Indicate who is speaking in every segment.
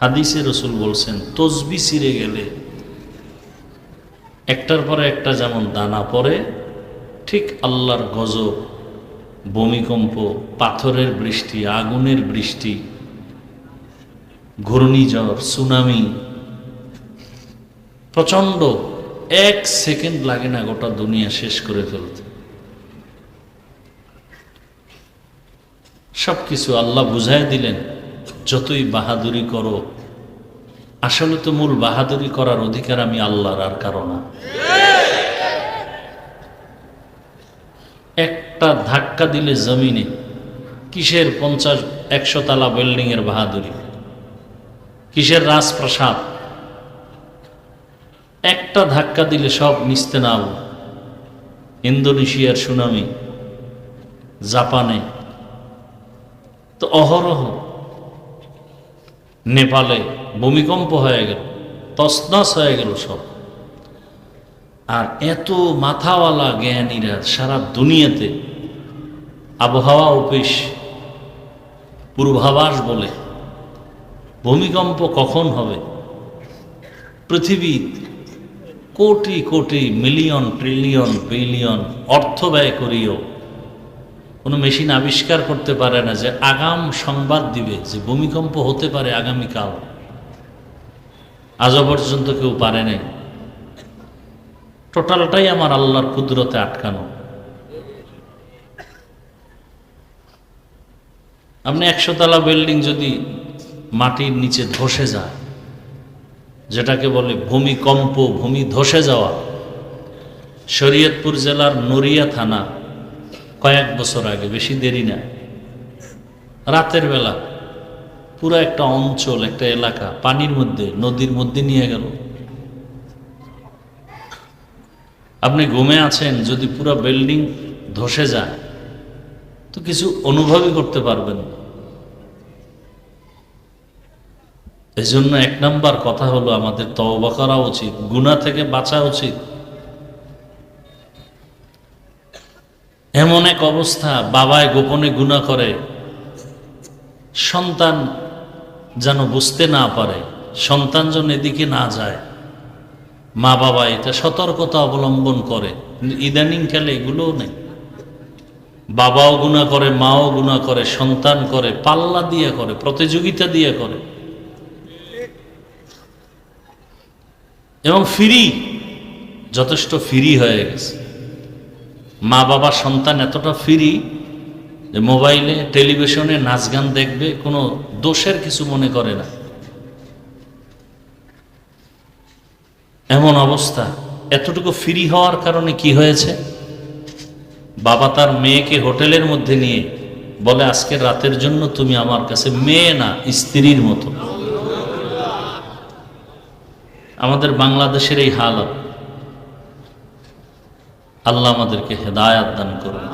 Speaker 1: হাদিসে রসুল বলছেন, তসবি ছিঁড়ে গেলে একটার পরে একটা যেমন দানা পড়ে, ঠিক আল্লাহর গজব, ভূমিকম্প, পাথরের বৃষ্টি, আগুনের বৃষ্টি, ঘূর্ণিঝড়, সুনামি, প্রচণ্ড এক সেকেন্ড লাগে না গোটা দুনিয়া শেষ করে ফেলতে। সব কিছু আল্লাহ বুঝাই দিলেন। যতই বাহাদুরি করো, আসলে তো মূল বাহাদুরি করার অধিকার আমি আল্লাহর, আর কারও না। একটা ধাক্কা দিলে জমিনে, কিসের পঞ্চাশ, একশো তালা বিল্ডিং এর বাহাদুরি? কিসের রাজপ্রাসাদ? একটা ধাক্কা দিলে সব মিশতে নাও। ইন্দোনেশিয়ার সুনামি, জাপানে। তো অহরহ নেপালে ভূমিকম্প হয়ে গেল তসনস হয়ে গেল সব। আর এত মাথাওয়ালা জ্ঞানীরা সারা দুনিয়াতে আবহাওয়া অফিস, পূর্বাভাস বলে, ভূমিকম্প কখন হবে? পৃথিবী crore crore million, trillion, billion অর্থ ব্যয় করিও কোনো মেশিন আবিষ্কার করতে পারে না যে আগাম সংবাদ দিবে, যে ভূমিকম্প হতে পারে আগামীকাল। আজও পর্যন্ত কেউ পারে নাই। টোটালটাই আমার আল্লাহর কুদরতে আটকানো। আপনি একশো তলা বিল্ডিং যদি মাটির নিচে ধসে যায়, যেটাকে বলে ভূমিকম্প, ভূমি ধসে যাওয়া, শরীয়তপুর জেলার নড়িয়া থানা কয়েক বছর আগে, বেশি দেরি না। রাতের বেলা পুরো একটা অঞ্চল, একটা এলাকা পানির মধ্যে, নদীর মধ্যে নিয়ে গেল। আপনি ঘুমে আছেন, যদি পুরো বিল্ডিং ধসে যায়, তো কিছু অনুভবই করতে পারবেন এই জন্য এক নাম্বার কথা হলো, আমাদের তওবা করা উচিত গুণা থেকে বাঁচা উচিত। এমন এক অবস্থা বাবায় গোপনে গুণা করে। সন্তান যেন বুঝতে না পারে, সন্তান যেন এদিকে না যায়। মা বাবা এটা সতর্কতা অবলম্বন করে। কিন্তু ইদানিং কালে এগুলোও নেই। বাবাও গুণা করে, মাও গুণা করে, সন্তান করে, পাল্লা দিয়ে করে, প্রতিযোগিতা দিয়ে করে। এবং ফ্রি, যথেষ্ট ফ্রি হয়ে গেছে। মা বাবা সন্তান এতটা ফ্রি যে মোবাইলে, টেলিভিশনে নাচ গান দেখবে, কোনো দোষের কিছু মনে করে না। এমন অবস্থা। এতটুকু ফ্রি হওয়ার কারণে কি হয়েছে? বাবা তার মেয়েকে হোটেলের মধ্যে নিয়ে বলে আজকের রাতের জন্য তুমি আমার কাছে মেয়ে না, স্ত্রীর মতো। আমাদের বাংলাদেশের এই হালত আল্লাহ আমাদেরকে হেদায়াত দান করুন।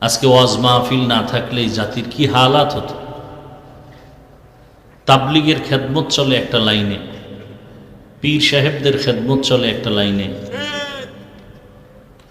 Speaker 1: আজকে ওয়াজ মাহফিল না থাকলে এই জাতির কি হালাত হতো? তাবলিগের খেদমত চলে একটা লাইনে, পীর সাহেবদের খেদমত চলে একটা লাইনে,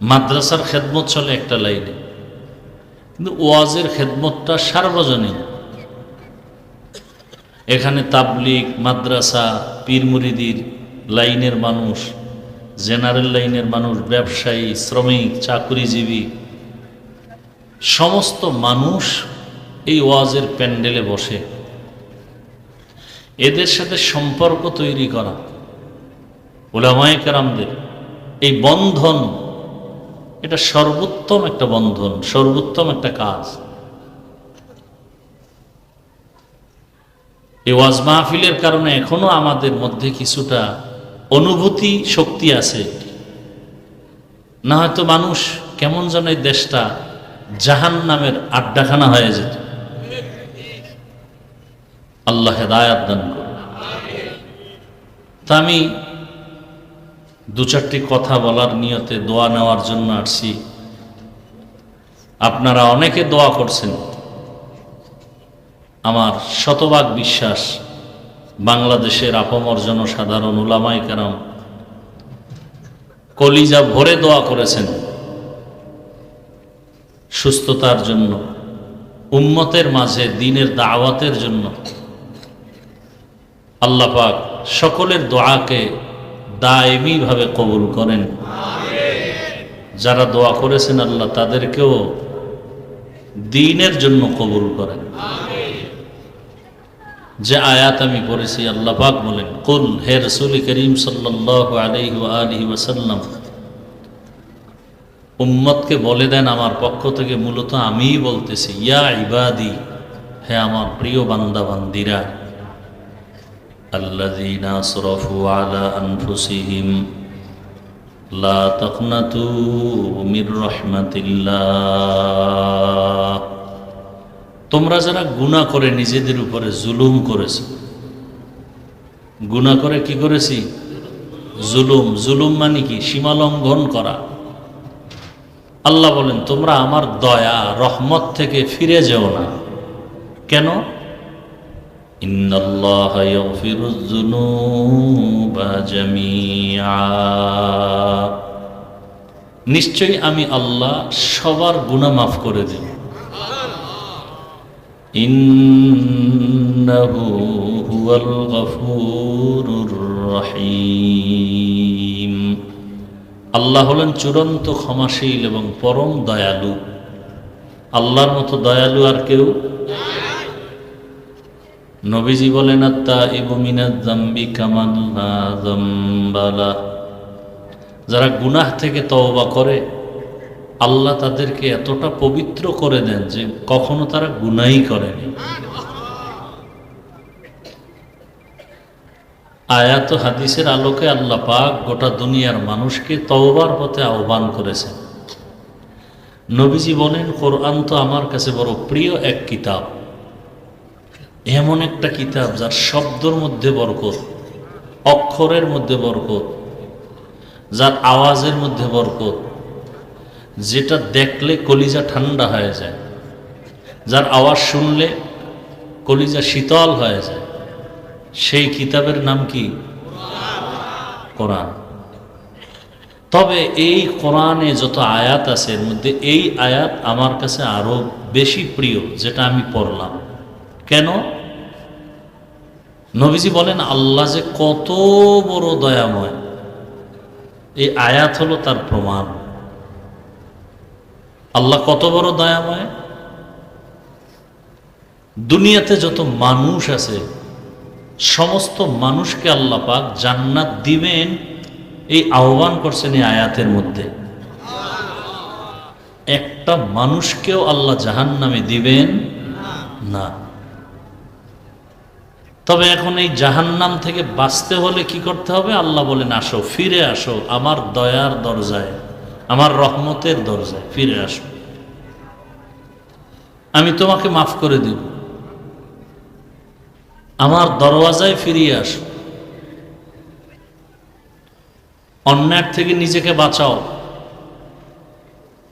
Speaker 1: মাদ্রাসার খেদমত চলে একটা লাইনে। কিন্তু ওয়াজের খেদমতটা সার্বজনীন। এখানে তাবলিগ, মাদ্রাসা পীর মুরিদির লাইনের মানুষ জেনারেল লাইনের মানুষ, ব্যবসায়ী, শ্রমিক, চাকুরিজীবী, সমস্ত মানুষ এই ওয়াজের প্যান্ডেলে বসে। এদের সাথে সম্পর্ক তৈরি করা। ওলামায় কারামদের এই বন্ধন, এটা সর্বোত্তম একটা বন্ধন, সর্বোত্তম একটা কাজ। এই ওয়াজ মাহফিলের কারণে এখনও আমাদের মধ্যে কিছুটা অনুভূতি শক্তি আছে। না হয়তো মানুষ কেমন যেন এই দেশটা জাহান নামের আড্ডাখানা হয়ে যেত। আল্লাহ হেদায়াত দান করুন। তা আমি দু চারটি কথা বলার নিয়তে দোয়া নেওয়ার জন্য আসছি। আপনারা অনেকে দোয়া করছেন। আমার শতভাগ বিশ্বাস বাংলাদেশের আপমর জনসাধারণ উলামাই কারাম, কলিজা ভরে দোয়া করেছেন সুস্থতার জন্য, উম্মতের মাঝে দিনের দাওয়াতের জন্য। আল্লাহ পাক সকলের দোয়াকে দায়মিভাবে কবুল করেন। যারা দোয়া করেছেন আল্লাহ তাদেরকেও দিনের জন্য কবুল করেন। যে আয়াত আমি পড়েছি আল্লাহ পাক বলেন কুল হে রসুল করিম সাল্লাহ আলহি আলহি ওয়াসাল্লাম উম্মতকে বলে দেন আমার পক্ষ থেকে মূলত আমিই বলতেছি ইয়া ইবাদি হে আমার প্রিয় বান্দা বান্দিরা الذين أسرفوا على أنفسهم لا تقنطوا من رحمة الله তোমরা যারা গুণা করে নিজেদের উপরে জুলুম করেছ গুণা করে কি করেছি? জুলুম। জুলুম মানে কি? সীমা লঙ্ঘন করা। আল্লাহ বলেন, তোমরা আমার দয়া, রহমত থেকে ফিরে যেও না। কেন? নিশ্চয়ই আমি আল্লাহ সবার গুনাহ মাফ করে দেব ইন্নাহু হুয়াল গফুরুর রহিম। আল্লাহ হলেন চূড়ান্ত ক্ষমাশীল এবং পরম দয়ালু। আল্লাহর মতো দয়ালু আর কেউ? নবীজি বলেন আত্মা ইবমিনাজ্জাম্বি কামাল্লা জাম্বালা। যারা গুনাহ থেকে তওবা করে আল্লাহ তাদেরকে এতটা পবিত্র করে দেন যে কখনো তারা গুনাই করেনি। আয়াত হাদিসের আলোকে আল্লাহ পাক গোটা দুনিয়ার মানুষকে তওবার পথে আহ্বান করেছেন। নবীজি বলেন, কোরআন তো আমার কাছে বড় প্রিয় এক কিতাব। এমন একটা কিতাব যার শব্দর মধ্যে বরকত, অক্ষরের মধ্যে বরকত, যার আওয়াজের মধ্যে বরকত যেটা দেখলে কলিজা ঠান্ডা হয়ে যায়। যার আওয়াজ শুনলে কলিজা শীতল হয়ে যায়। সেই কিতাবের নাম কি? কোরআন। তবে এই কোরআনে যত আয়াত আছে, এর মধ্যে এই আয়াত আমার কাছে আরও বেশি প্রিয়, যেটা আমি পড়লাম। কেন? নবীজি বলেন, আল্লাহ যে কত বড় দয়াময়। এই আয়াত হলো তার প্রমাণ। আল্লাহ কত বড় দয়াময়? দুনিয়াতে যত মানুষ আছে, সমস্ত মানুষকে আল্লাহ পাক জান্নাত দিবেন এই আহ্বান করছেন এই আয়াতের মধ্যে। একটা মানুষকেও আল্লাহ জাহান নামে দিবেন না। তবে এখন এই জাহান্নাম থেকে বাঁচতে হলে কি করতে হবে? আল্লাহ বলেন, আসো, ফিরে আসো, আমার দয়ার দরজায়। আমার রহমতের দরজায় ফিরে আসো আমি তোমাকে মাফ করে দিব। আমার দরওয়াজায় ফিরিয়ে আসো অন্যায় থেকে নিজেকে বাঁচাও।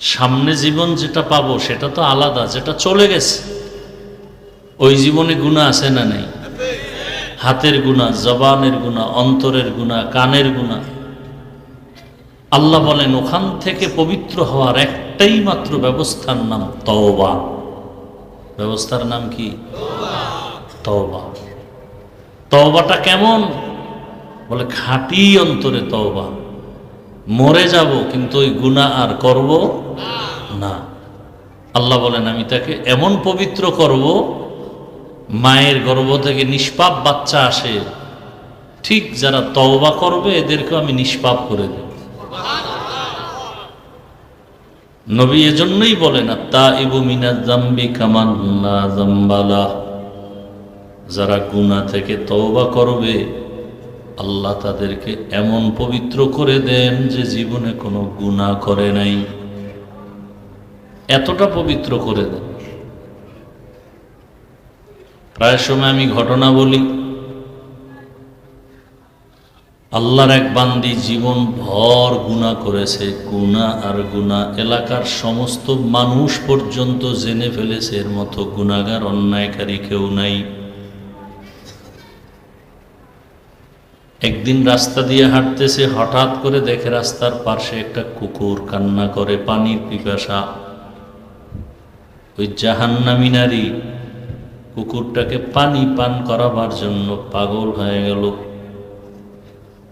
Speaker 1: সামনে জীবন যেটা পাবো সেটা তো আলাদা, যেটা চলে গেছে। ওই জীবনে গুণা আছে না নেই? হাতের গুণা, জবানের গুণা, অন্তরের গুণা, কানের গুণা। আল্লাহ বলেন, ওখান থেকে পবিত্র হওয়ার একটাই মাত্র ব্যবস্থার নাম তওবা। ব্যবস্থার নাম কি? তওবা। তওবাটা কেমন? বলে, খাঁটি অন্তরে তওবা। মরে যাব, কিন্তু ওই গুণা আর করব না। আল্লাহ বলেন, আমি তাকে এমন পবিত্র করব, মায়ের গর্ভ থেকে নিষ্পাপ বাচ্চা আসে। ঠিক যারা তওবা করবে, এদেরকেও আমি নিষ্পাপ করে দেব। নবী এজন্যই বলেন তা ইবু মিনা জাম্বি কামাল্লা জাম্বালা যারা গুণা থেকে তওবা করবে, আল্লাহ তাদেরকে এমন পবিত্র করে দেন যে জীবনে কোনো গুণা করে নাই। এতটা পবিত্র করে দেন। প্রায় সময় আমি ঘটনা বলি। আল্লাহর এক বান্দি জীবন ভর গুণা করেছে গুণা আর গুণা এলাকার সমস্ত মানুষ পর্যন্ত জেনে ফেলেছে এর মতো গুণাগার অন্যায়কারী কেউ নাই। একদিন রাস্তা দিয়ে হাঁটতেছে, হঠাৎ করে দেখে রাস্তার পাশে একটা কুকুর কান্না করে, পানির পিপাসা। ওই জাহান্নামি নারী কুকুরটাকে পানি পান করাবার জন্য পাগল হয়ে গেল।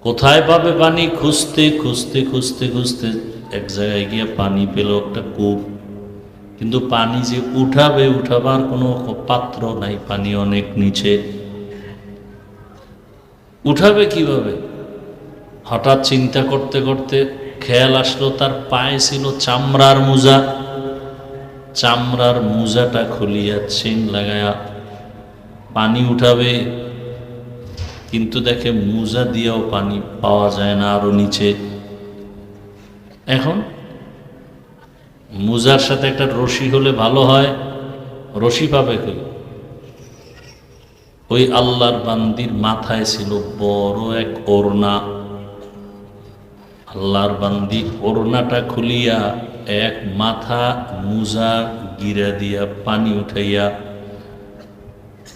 Speaker 1: কোথায় পাবে পানি? খুঁজতে খুঁজতে খুঁজতে খুঁজতে এক জায়গায় গিয়ে পানি পেল একটা কূপ। কিন্তু পানি যে উঠাবে, উঠাবার কোনো পাত্র নাই, পানি অনেক নিচে। উঠাবে কীভাবে? হঠাৎ চিন্তা করতে করতে খেয়াল আসলো, তার পায়ে ছিল চামড়ার মোজা। চামড়ার মোজাটা খুলিয়া চেন লাগায়া পানি উঠাবে কিন্তু দেখে মোজা দিয়েও পানি পাওয়া যায় না আরও নিচে। এখন মোজার সাথে একটা রশি হলে ভালো হয়। রশি পাবে কই ওই আল্লাহর বান্দির মাথায় ছিল বড় এক ওড়না। আল্লাহর বান্দি ওড়নাটা খুলিয়া এক মাথা মুজা গিরা দিয়া পানি উঠাইয়া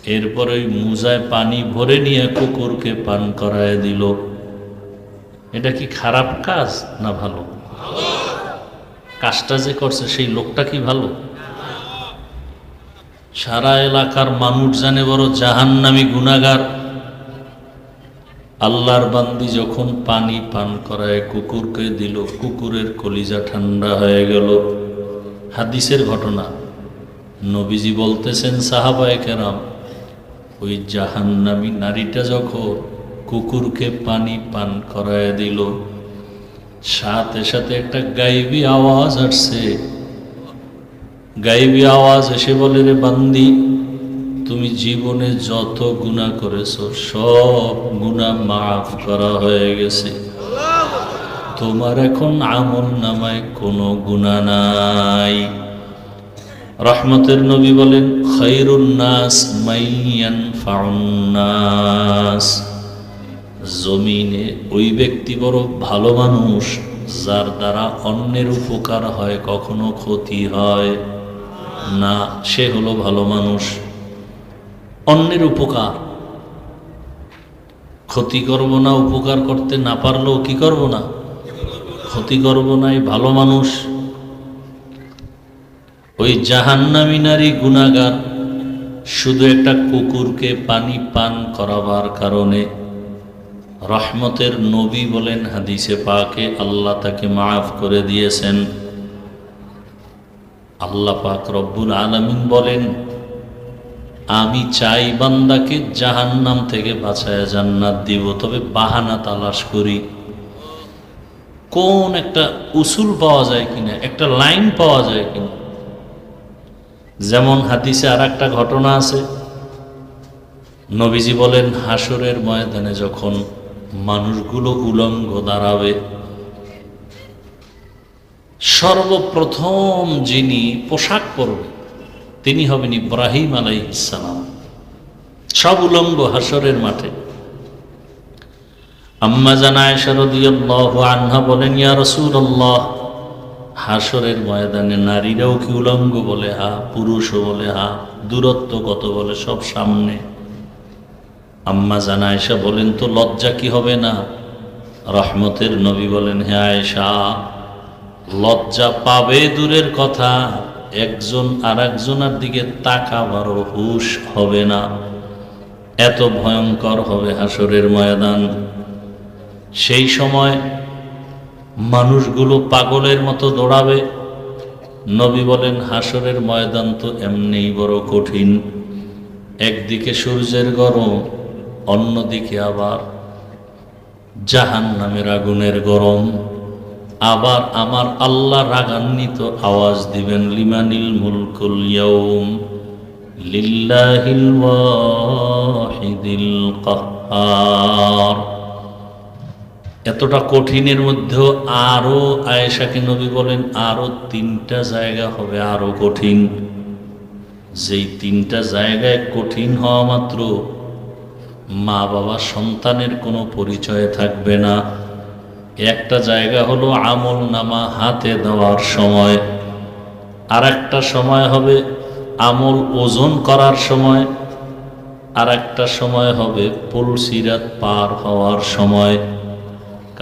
Speaker 1: এরপর ওই মুজায় পানি ভরে নিয়ে কুকুরকে পান করায় দিল। এটা কি খারাপ কাজ না ভালো? কাজটা যে করছে সেই লোকটা কি ভালো? সারা এলাকার মানুষ জানে বড় জাহান্নামি গুনাগার আল্লাহর বান্দি যখন পানি পান করায় কুকুরকে দিল, কুকুরের কলিজা ঠান্ডা হয়ে গেল। হাদিসের ঘটনা। নবীজি বলতেছেন, সাহাবায় কেরাম ওই জাহান্নামী নারীটা যখন কুকুরকে পানি পান করায় দিল, সাথে সাথে একটা গাইবি আওয়াজ আসছে। গাইবি আওয়াজ এসে বলে, রে বান্দি, তুমি জীবনে যত গুণা করেছ, সব গুণা মাফ করা হয়ে গেছে। তোমার এখন আমল নামায় কোনো গুণা নাই। রহমতের নবী বলেন খৈরুন্নাস মাইয়ান ফাউন্নাস জমিনে ওই ব্যক্তি বড় ভালো মানুষ, যার দ্বারা অন্যের উপকার হয়, কখনো ক্ষতি হয় না। সে হলো ভালো মানুষ। অন্যের উপকার। ক্ষতি করব না, উপকার করতে না পারলেও কি করব না? ক্ষতি করব না, এই ভালো মানুষ। ওই জাহান্নামী নারী গুণাগার শুধু একটা কুকুরকে পানি পান করাবার কারণে রহমতের নবী বলেন হাদিসে পাকে, আল্লাহ তাকে মাফ করে দিয়েছেন। আল্লাহ পাক রব্বুল আলমিন বলেন, আমি চাই বান্দাকে জাহান্নাম থেকে বাঁচায় জান্নাত দিব, তবে বাহানা তালাশ করি। কোন একটা উসুল পাওয়া যায় কিনা, একটা লাইন পাওয়া যায় কিনা যেমন হাদিসে আর একটা ঘটনা আছে, নবীজি বলেন, হাসরের ময়দানে যখন মানুষগুলো উলঙ্গ দাঁড়াবে, সর্বপ্রথম যিনি পোশাক পরবে, তিনি হবেন ইব্রাহিম আলাই ইসালাম সব উলঙ্গ হাসরের মাঠে। আম্মা জানায় শরদিয়াল্লাহ আনহা বলেন, ইয়া রসুল্লাহ হাসরের ময়দানে নারীরাও কি উলঙ্গ বলে, হা? পুরুষও বলে, হা? দূরত্ব কত বলে, সব সামনে। আম্মা জানা আয়সা বলেন, তো লজ্জা কি হবে না? রহমতের নবী বলেন, হে আয়সা লজ্জা পাবে দূরের কথা। একজন আর একজনের দিকে তাকাবারও হুশ হবে না। এত ভয়ঙ্কর হবে হাসরের ময়দান। সেই সময় মানুষগুলো পাগলের মতো দৌড়াবে। নবী বলেন, হাসরের ময়দান তো এমনিই বড় কঠিন। একদিকে সূর্যের গরম, অন্যদিকে আবার জাহান নামের আগুনের গরম। আবার আমার আল্লাহ রাগান্বিত আওয়াজ দিবেন, লিমানিল মুলকুল লিল্লাহিল ওয়াহিদিল এতটা কঠিনের মধ্যেও আরও আয়েশাকে নবী বলেন, আরও তিনটা জায়গা হবে আরও কঠিন। যেই তিনটা জায়গায় কঠিন হওয়া মাত্র মা বাবা সন্তানের কোনো পরিচয় থাকবে না। একটা জায়গা হলো আমল নামা হাতে দেওয়ার সময়। আর একটা সময় হবে আমল ওজন করার সময়। আর একটা সময় হবে পুলসিরাত পার হওয়ার সময়।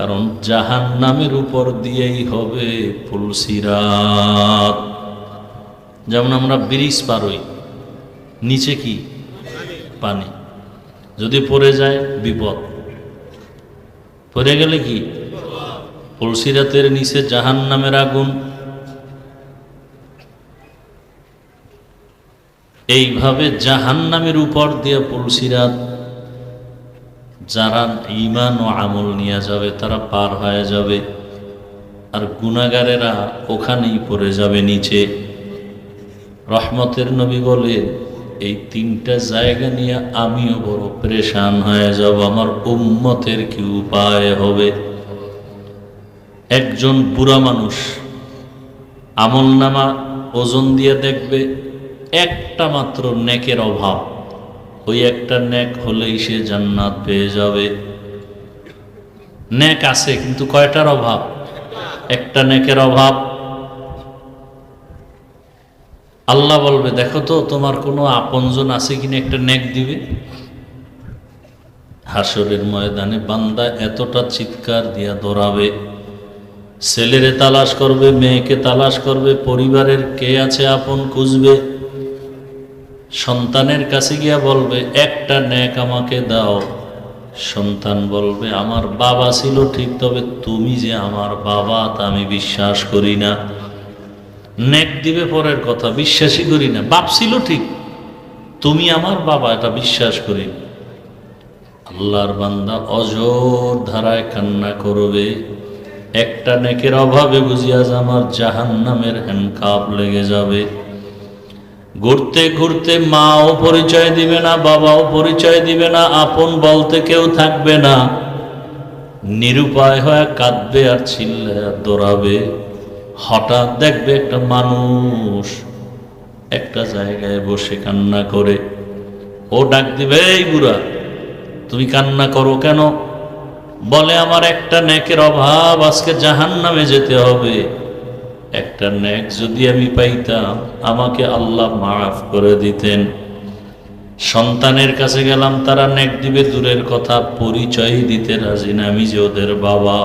Speaker 1: কারণ জাহান নামের উপর দিয়েই হবে ফুলসিরাত যেমন আমরা ব্রিজ পারই নিচে কি? পানি। যদি পড়ে যায়, বিপদ। পড়ে গেলে কি? তুলসিরাতের নিচে জাহান নামের আগুন। এইভাবে জাহান নামের উপর দিয়ে তুলসিরাত যারা ইমান ও আমল নিয়ে যাবে, তারা পার হয়ে যাবে। আর গুণাগারেরা ওখানেই পড়ে যাবে নিচে। রহমতের নবী বলে, এই তিনটা জায়গা নিয়ে আমিও বড় পরেশান হয়ে যাব, আমার উম্মতের কি উপায় হবে? একজন বুড়া মানুষ আমল নামা ওজন দিয়ে দেখবে একটা মাত্র নেকের অভাব। ওই একটা ন্যাক হলেই সে জান্নাত পেয়ে যাবে। নেক আছে, কিন্তু কয়টার অভাব? একটা নেকের অভাব। আল্লাহ বলবে, দেখো তো, তোমার কোনো আপনজন আছে কিনা একটা ন্যাক দিবে? হাসরের ময়দানে বান্দা এতটা চিৎকার দিয়া দৌড়াবে। ছেলেরে তালাশ করবে, মেয়েকে তালাশ করবে, পরিবারের কে আছে আপন খুঁজবে। সন্তানের কাছে গিয়া বলবে, একটা ন্যাক আমাকে দাও। সন্তান বলবে, আমার বাবা ছিল ঠিক, তবে তুমি যে আমার বাবা, তা আমি বিশ্বাস করি না। নেক দিবে পরের কথা, বিশ্বাসই করি না। বাপ ছিল ঠিক, তুমি আমার বাবা, এটা বিশ্বাস করি। আল্লাহর বান্দা অজর ধারায় কান্না করবে। একটা নেকের অভাবে বুঝি আজ আমার জাহান নামের হ্যান্ডকাপ লেগে যাবে। ঘুরতে ঘুরতে মাও পরিচয় দিবে না, বাবাও পরিচয় দিবে না, আপন বলতে কেউ থাকবে না। নিরুপায় হয়ে কাঁদবে আর চিল্লে আর দৌড়াবে। হঠাৎ দেখবে একটা মানুষ একটা জায়গায় বসে কান্না করে। ও ডাক দিবে, এই বুড়া, তুমি কান্না করো কেন? বলে, আমার একটা নেকের অভাব, আজকে জাহান নামে যেতে হবে। একটা ন্যাক যদি আমি পাইতাম, আমাকে আল্লাহ মাফ করে দিতেন। সন্তানের কাছে গেলাম, তারা ন্যাক দিবে, দূরের কথা পরিচয় দিতে রাজি না, আমি যে ওদের বাবা।